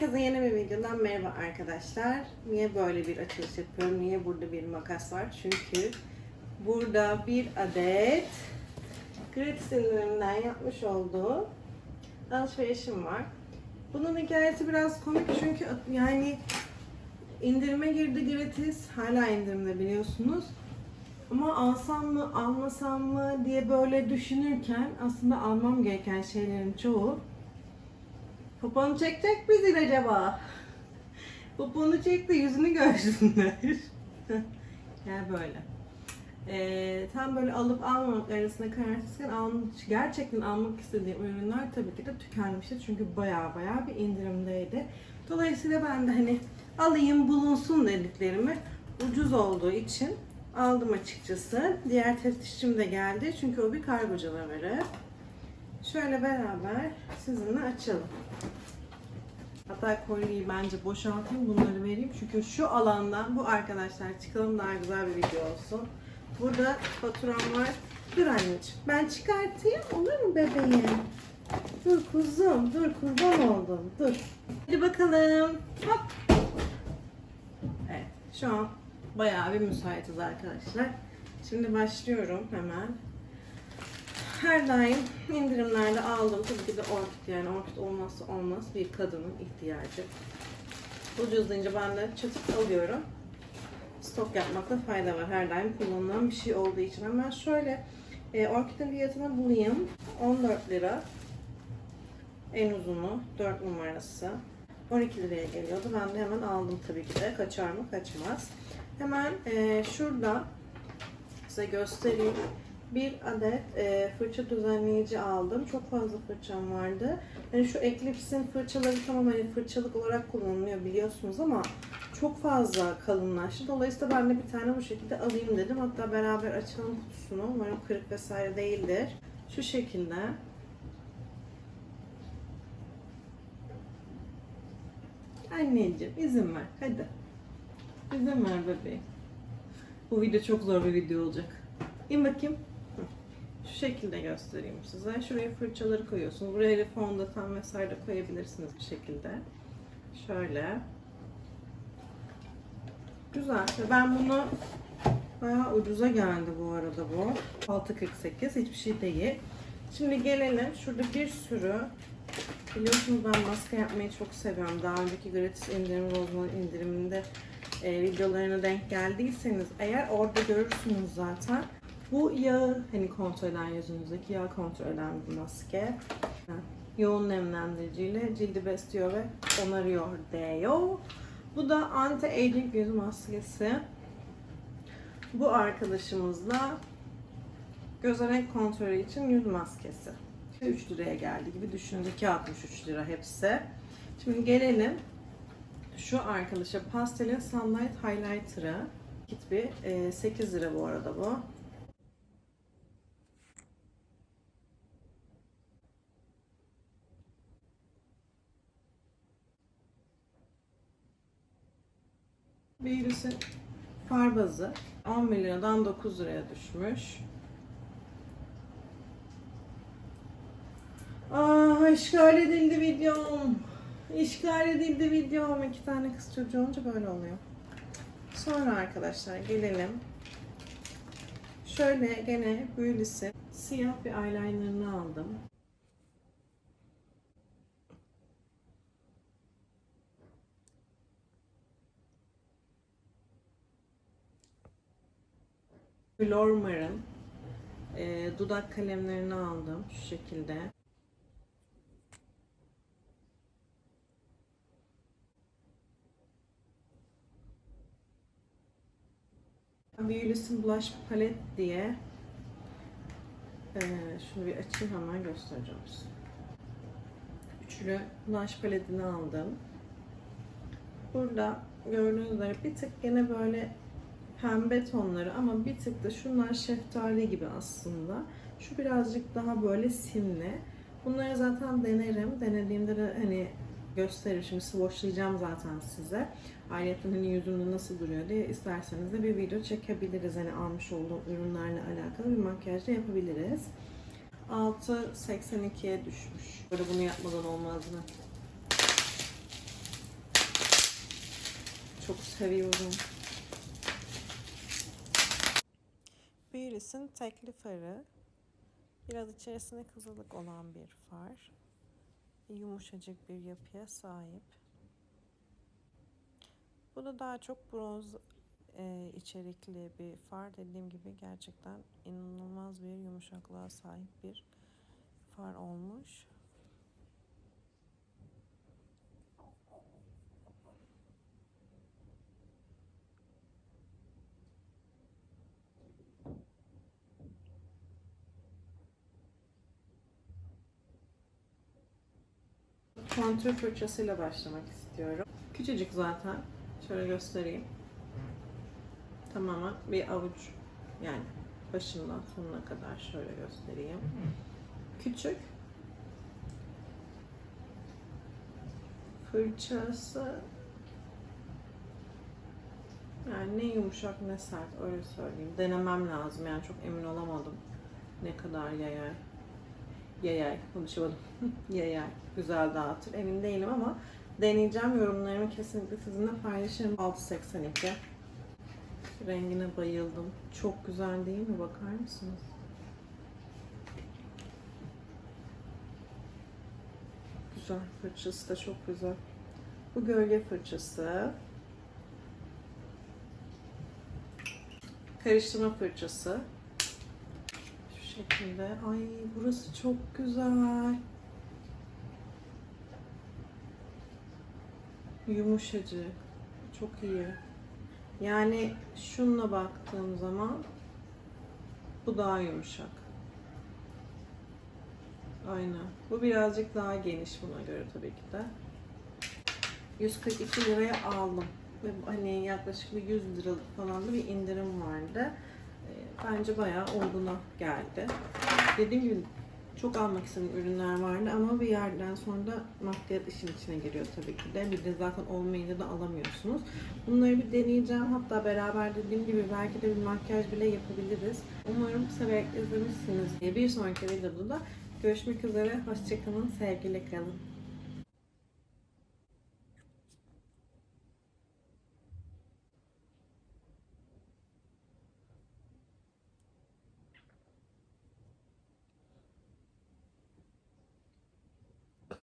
Herkese yeni bir videodan merhaba arkadaşlar. Niye böyle bir açılış yapıyorum? Niye burada bir makas var? Çünkü burada bir adet gratis indirimden yapmış olduğu alışverişim var. Bunun hikayesi biraz komik çünkü yani indirime girdi gratis. Hala indirimde biliyorsunuz. Ama alsam mı almasam mı diye böyle düşünürken aslında almam gereken şeylerin çoğu Poponu çekecek misin acaba? Poponu çek de yüzünü görsünler. Gel böyle. Ee, tam böyle alıp almamak arasında kararsızken al, gerçekten almak istediğim ürünler tabii ki de tükenmişti. Çünkü baya baya bir indirimdeydi. Dolayısıyla ben de hani alayım bulunsun dediklerimi ucuz olduğu için aldım açıkçası. Diğer teftişçim de geldi. Çünkü o bir kargo canavarı. Şöyle beraber sizinle açalım. Hatta kolyeyi bence boşaltayım bunları vereyim. Çünkü şu alandan bu arkadaşlar çıkalım daha güzel bir video olsun. Burada faturam var. Dur anneciğim ben çıkartayım olur mu bebeğim? Dur kuzum dur kurban oldum dur. Hadi bakalım. Hop. Evet şu an bayağı bir müsaitiz arkadaşlar. Şimdi başlıyorum hemen her daim indirimlerde aldım. Tabii ki de orkid yani orkid olmazsa olmaz bir kadının ihtiyacı. Ucuz deyince ben de çatıp alıyorum. Stok yapmakta fayda var. Her daim kullanılan bir şey olduğu için. Hemen şöyle e, orkidin fiyatını bulayım. 14 lira. En uzunu 4 numarası. 12 liraya geliyordu. Ben de hemen aldım tabii ki de. Kaçar mı? Kaçmaz. Hemen e, şurada size göstereyim bir adet e, fırça düzenleyici aldım. Çok fazla fırçam vardı. Yani şu Eclipse'in fırçaları tamam hani fırçalık olarak kullanılıyor biliyorsunuz ama çok fazla kalınlaştı. Dolayısıyla ben de bir tane bu şekilde alayım dedim. Hatta beraber açalım kutusunu. Umarım kırık vesaire değildir. Şu şekilde. Anneciğim izin ver. Hadi. İzin ver bebeğim. Bu video çok zor bir video olacak. İn bakayım. Şu şekilde göstereyim size. Şuraya fırçaları koyuyorsunuz. Buraya da fondöten vesaire de koyabilirsiniz bir şekilde. Şöyle. Güzel. Ben bunu bayağı ucuza geldi bu arada bu. 6.48 hiçbir şey değil. Şimdi gelelim. Şurada bir sürü biliyorsunuz ben maske yapmayı çok seviyorum. Daha önceki gratis indirim bozma indiriminde e, videolarına denk geldiyseniz eğer orada görürsünüz zaten. Bu yağı hani kontrol eden yüzünüzdeki yağ kontrol eden bir maske. Yoğun nemlendiriciyle cildi besliyor ve onarıyor diyor. Bu da anti-aging yüz maskesi. Bu arkadaşımızla gözenek kontrolü için yüz maskesi. 3 liraya geldi gibi düşünün. 2.63 lira hepsi. Şimdi gelelim şu arkadaşa pastelin Sunlight Highlighter'ı. Kit bir 8 lira bu arada bu. Virüsün far bazı 10 liradan 9 liraya düşmüş. Aa, işgal edildi videom. İşgal edildi videom. İki tane kız çocuğu olunca böyle oluyor. Sonra arkadaşlar gelelim. Şöyle gene Beauty'si siyah bir eyelinerını aldım. Lormar'ın e, dudak kalemlerini aldım şu şekilde. Beauty's'in Blush Palette diye e, şunu bir açayım hemen göstereceğim size. Üçlü blush paletini aldım. Burada gördüğünüz üzere bir tık gene böyle pembe tonları ama bir tık da şunlar şeftali gibi aslında. Şu birazcık daha böyle simli. Bunları zaten denerim. Denediğimde de hani gösterir. Şimdi swatchlayacağım zaten size. Ayrıca hani yüzümde nasıl duruyor diye isterseniz de bir video çekebiliriz. Hani almış olduğum ürünlerle alakalı bir makyaj da yapabiliriz. 6.82'ye düşmüş. Böyle bunu yapmadan olmaz mı? çok seviyorum. Beauty's'in tekli farı. Biraz içerisinde kızılık olan bir far. Yumuşacık bir yapıya sahip. Bu da daha çok bronz e, içerikli bir far. Dediğim gibi gerçekten inanılmaz bir yumuşaklığa sahip bir far olmuş. Kontür fırçasıyla başlamak istiyorum. Küçücük zaten. Şöyle göstereyim. Tamamen bir avuç yani başından sonuna kadar şöyle göstereyim. Küçük. Fırçası yani ne yumuşak ne sert öyle söyleyeyim. Denemem lazım yani çok emin olamadım ne kadar yayar. Yayar, konuşamadım. Yayar, güzel dağıtır. Emin değilim ama deneyeceğim. Yorumlarımı kesinlikle sizinle paylaşırım. 6.82 Rengine bayıldım. Çok güzel değil mi? Bakar mısınız? Güzel. Fırçası da çok güzel. Bu gölge fırçası. Karıştırma fırçası. Şekilde. Ay burası çok güzel. Yumuşacık. Çok iyi. Yani şununla baktığım zaman bu daha yumuşak. Aynen. Bu birazcık daha geniş buna göre tabii ki de. 142 liraya aldım. Ve hani yaklaşık bir 100 liralık falan da bir indirim vardı. Ee, Bence bayağı uyguna geldi. Dediğim gibi çok almak istediğim ürünler vardı ama bir yerden sonra da maddiyat işin içine giriyor tabii ki de. Bir de zaten olmayınca da alamıyorsunuz. Bunları bir deneyeceğim. Hatta beraber dediğim gibi belki de bir makyaj bile yapabiliriz. Umarım severek izlemişsiniz. Bir sonraki videoda da görüşmek üzere. Hoşçakalın. Sevgiyle kalın.